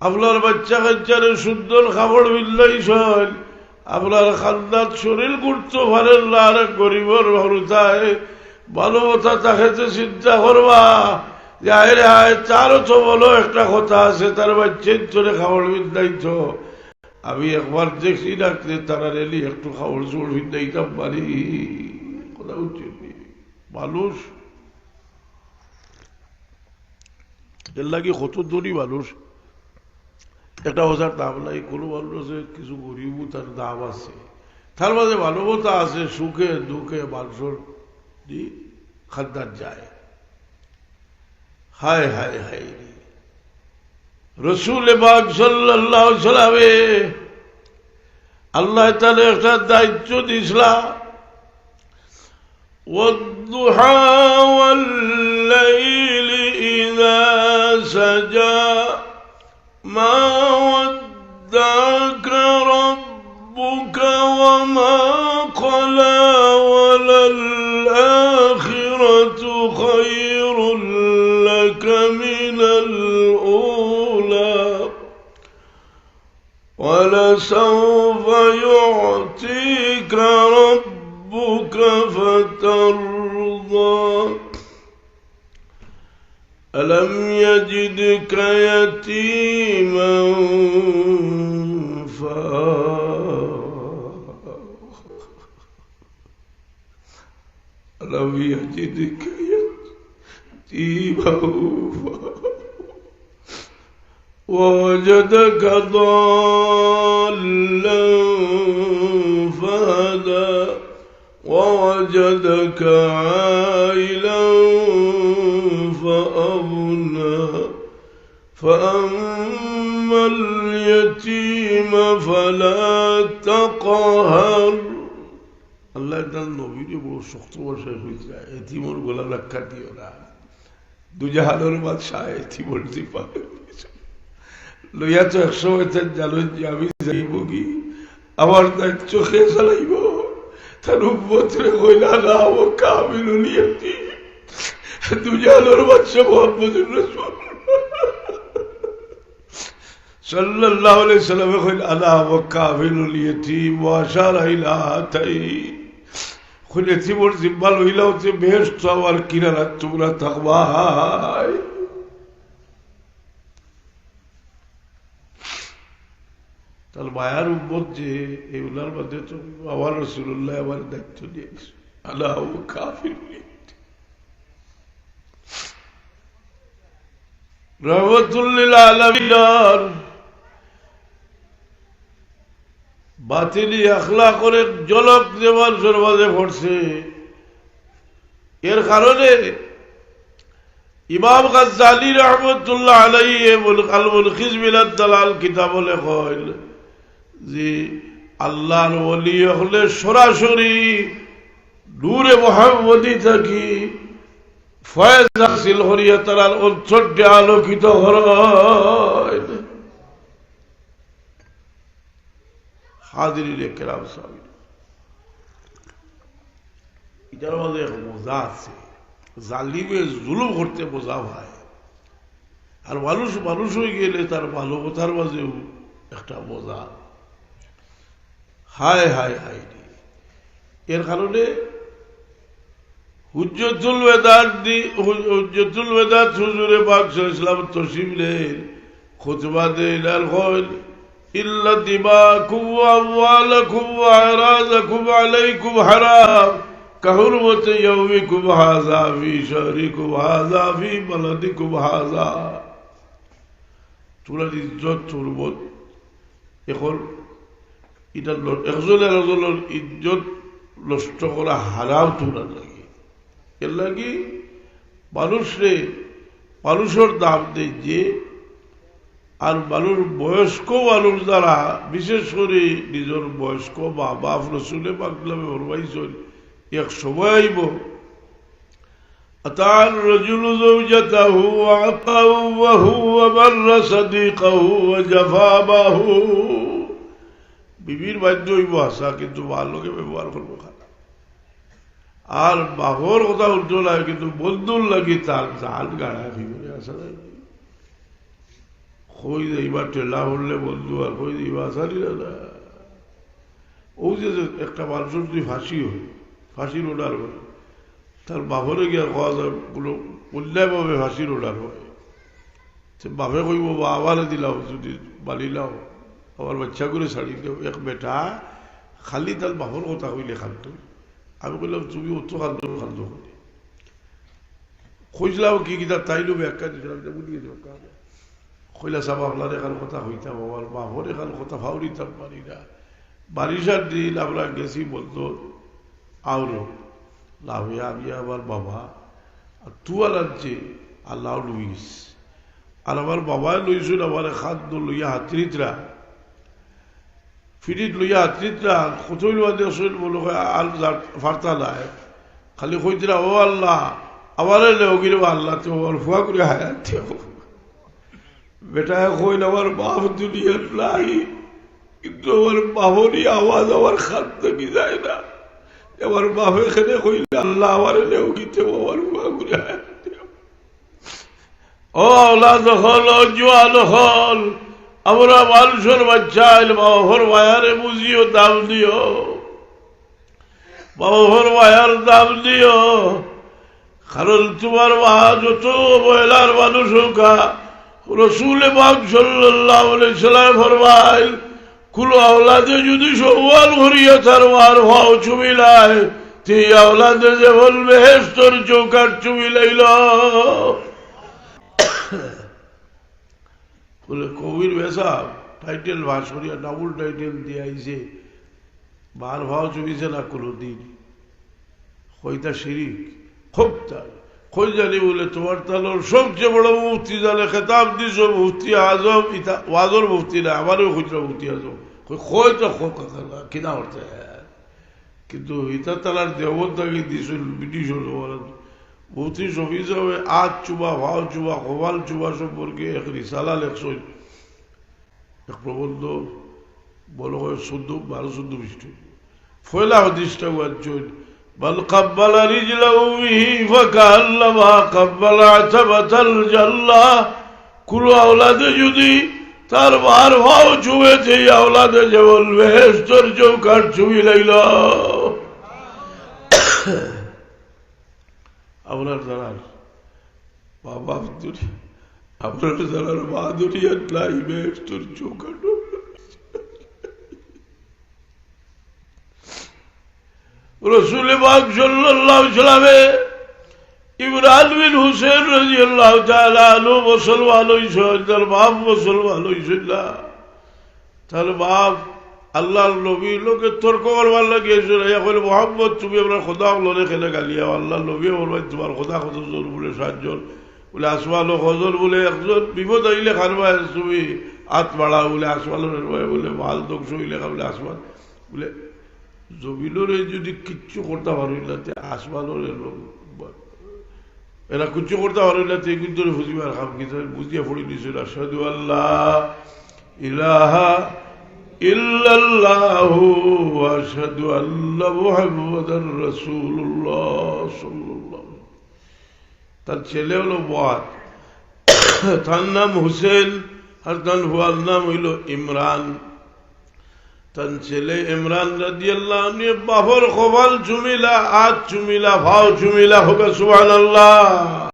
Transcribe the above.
আপনার বাচ্চা কাচ্চারে সুন্দর খাবার বিল্লাই সল আপনার খান্দার শরীর করতে পারেন না আর গরিবর ভালো কথা তাকে চিন্তা করবা। যে রে আয় তারও তো বলো একটা কথা আছে, তার বাচ্চার চলে খাবার বিদ্যাই তো। আমি একবার দেখছি ডাকতে তারা রেলি একটু খাবার চোর বিদ্যাইতাম পারি কথা উচিত মানুষ। এর লাগে কত দরি মানুষ। একটা ওজার দাম নাই কোনো মানুষের কিছু গরিব তার দাম আছে তার মাঝে মানবতা আছে সুখে দুঃখে মানুষের দি খাদ্দার যায় হায় হায় হায় রে রসুল বাগ সাল্লাহ সালামে আল্লাহ তাহলে একটা দায়িত্ব দিছিলা والضحى والليل إذا سجى ما ودعك ربك وما قلى وللآخرة خير لك من الأولى ولسوف يعطيك ربك فترضى. ألم يجدك يتيما فا ألم يجدك يتيما فا ووجدك ضالا فهدى ووجدك عائلا فأما اليتيم فلا تقهر আল্লাহ তার নবীরে বড় শক্ত বর্ষায় হয়েছে এতিমর গোলা রক্ষা দিও না দুজাহানোর বাদশাহ এতিমর দিপা লইয়া তো একশো হয়েছেন জানেন যে আমি যাইব কি আমার তার চোখে চালাইব তার উপরে কইলা না ও কামিল নিয়তি দুজালোর বাদশাহ মোহাম্মদুর রসুল সাল্লাল্লাহু আলাইহি সাল্লাম কইল আলা ওয়া কাফিলুল ওয়া আশারা ইলা হাতাই খুলে জীবন জিব্বা লইলা হচ্ছে বেশ আর কিনারা তোমরা থাকবাই তার মায়ার উম্মত যে এগুলার মধ্যে তো আমার রসুল্লাহ আমার দায়িত্ব নিয়েছে আল্লাহ কাফির নিয়ে রহমতুল্লিল আলমিনার। বাতিলি আখলা করে জলক দেওয়ার সর্বাদে পড়ছে এর কারণে ইমাম গাজ্জালি রহমতুল্লাহ আলাই আলমুল খিজমিলাদ দালাল কিতাব লেখল যে আল্লাহর ওলি হলে সরাসরি নূরে মোহাম্মদী থাকি। ফয়েজ হাসিল হরিয়া তার অঞ্চলটি আলোকিত হয়। হাজিরি কেরাম সাহেব। এটার মধ্যে মজা আছে। জালিমে জুলুম করতে বোঝা হয়। আর মানুষ মানুষ হয়ে গেলে তার মানবতার মাঝেও একটা মজা। হায় হায় হায় এর কারণে হুজ্জতুল বেদাত দি হুজ্জতুল বেদাত হুজুরে পাক ইসলাম তসিমলেন খুতবা দেন কইল إلا دماءكم وأموالكم وأعراضكم عليكم حرام كحرمة يومكم هذا في شهركم هذا في بلدكم هذا তোলার ইজ্জত তুলবত এখন এটা একজনে একজনের ইজ্জত নষ্ট করা হারাম তোলার লাগে এর লাগে মানুষরে মানুষের দাম দেয় যে আর মানুষ বয়স্ক মানুষ দ্বারা বিশেষ করে নিজের বয়স্ক মা বাপ রসুলে পাকলামে ফরমাইছেন এক সময় আইব أتى الرجل زوجته وعطاه وهو بر صديقه وجفا باهو বিবির বাধ্য হইব আসা কিন্তু ভালোকে ব্যবহার করবো খারাপ আর বাঘর কথা উল্টো লাগে কিন্তু বন্ধুর লাগি তার জাল গাড়া ভিতরে আসা যায়। কই যাইবা টেলা হলে বন্ধু আর কই যাইবা সারি না। ও যে একটা মানুষের যদি ফাঁসি হয়, ফাঁসির অর্ডার হয়, তার বাপরে গিয়া খাওয়া যায়, কোনো অন্যায়ভাবে ফাঁসির অর্ডার হয়। সে বাপে কইব বা আবারে দিলাও, যদি বালিলাও আমার বাচ্চা করে ছাড়ি দেও, এক বেটা, খালি তার বাপর কথা কইলে খান্ত আমি কইলাম তুমি অত খান্ত খান্ত করি খুঁজলাম কি কিতা তাইলো ব্যাখ্যা দিছিলাম এটা বুঝিয়ে দিও কইলা সাহেব আপনার এখান কথা হইতাম আমার বাপর এখান কথা ভাউরিতাম পারি না। বারিশার দিন আমরা গেছি বলতো, আউরো লাভিয়া আমি আমার বাবা, আর তুয়ার রাজ্যে আল্লাহ লুইস। আর আমার বাবাই লইছিল, আমার খাদ্য লইয়া হাতরিতরা। ফিরিত লইয়া হাতরিতরা কতই লোয়া দেশল বলো আল ফার্তা নাই খালি কইতরা, ও আল্লাহ আমার লেগির আল্লাহ, তো ফুয়া করে হায়াত বেটা কইল আমার বাপ দুনিয়ার নাই, কিন্তু আমার বাবরই আওয়াজ আমার খাদ থেকে যায় না। আমার বাপ এখানে কইলে, আল্লাহ আমার লেগিতে আমার ফুয়া করে হায়াত ও আওলাদ হল ও জোয়ান হল আমরা মানুষের বাচ্চা বাবার মায়ারে বুঝিও, দাম দিও। বাবার মায়ার দাম দিও। কারণ তোমার মা যত মহিলার মানুষ হোকা রসুল সাল্লাম ফরমাই কুলো আওলাদে যদি সৌয়াল ভরিয়া তার মার ভাও চুমিলায় তুই আওলাদে যে বলবে, হেস্তর চৌকার চুমিলাইল বলে, কবির বেসা টাইটেল ভাস করিয়া ডাবল টাইটেল দিয়ে আইছে। বার ভাও চুমিছে না কোনো দিন হইতা শিরিক, খুব তাই কই জানি বলে, তোমার তালোর সবচেয়ে বড় মুফতি জানে খেতাব দিছ, মুফতি আজম, ইতা ওয়াজর মুফতি না, আমারও খুচরা মুফতি আজম। কই তো কিনা হতে কিন্তু ইতা তালার দেবতাকে দিছিল ব্রিটিশ মুফতি শফি সাহেব আজ চুবা ভাও চুবা কবাল চুবা সম্পর্কে এক রিসালা লেখছেন এক প্রবন্ধ বলো চোদ্দ বারো চোদ্দ পৃষ্ঠ ফয়লা হদিসটা ওয়াজ্জন بل قبل رجله به فكأنما قبل عتبة الجنة كل أولاد যদি তার বার ভাও চুবেছে আওলাদে যে বলবে হেস্তর চৌকার চুবি লাইল আপনার জানার বাবা দুটি আপনার জানার মা দুটি নাই হেস্তর চৌকার রসুল বাগ সাল্লাহ সালামে ইমরান বিন হুসেন রাজি আল্লাহ আলু মুসলমান হইছেন, তার বাপ মুসলমান না। তার বাপ আল্লাহর নবী লোকে তর্ক করবার লাগিয়েছিল এখন মোহাম্মদ, তুমি আপনার খোদা লোনে খেলে গালিয়া আল্লাহ নবী বলবেন তোমার খোদা কতজন বলে সাতজন বলে, আসমানো কজন বলে, একজন বিপদ আইলে খানবা তুমি হাত বাড়া বলে, আসমানের বলে, মাল দোষ হইলে বলে, আসমান বলে, জমিনের যদি কিচ্ছু করতে পারবি না, তে আসমানের এরা কিচ্ছু করতে পারবি না, তে কিন্তু বুঝিবার খাম, কিন্তু বুঝিয়া পড়ি নিছিল সাধু আল্লাহ ইলাহা ইল্লাল্লাহু আশহাদু আল্লা মুহাম্মাদার রাসূলুল্লাহ সাল্লাল্লাহু তার ছেলে হলো বয়াত তার নাম হুসেন, আর তার হুয়ার নাম হইল ইমরান। তার ছেলে ইমরান রাজি আল্লাহ নিয়ে বাবর কবাল চুমিলা আজ চুমিলা, ভাও চুমিলা, হোক সুবান আল্লাহ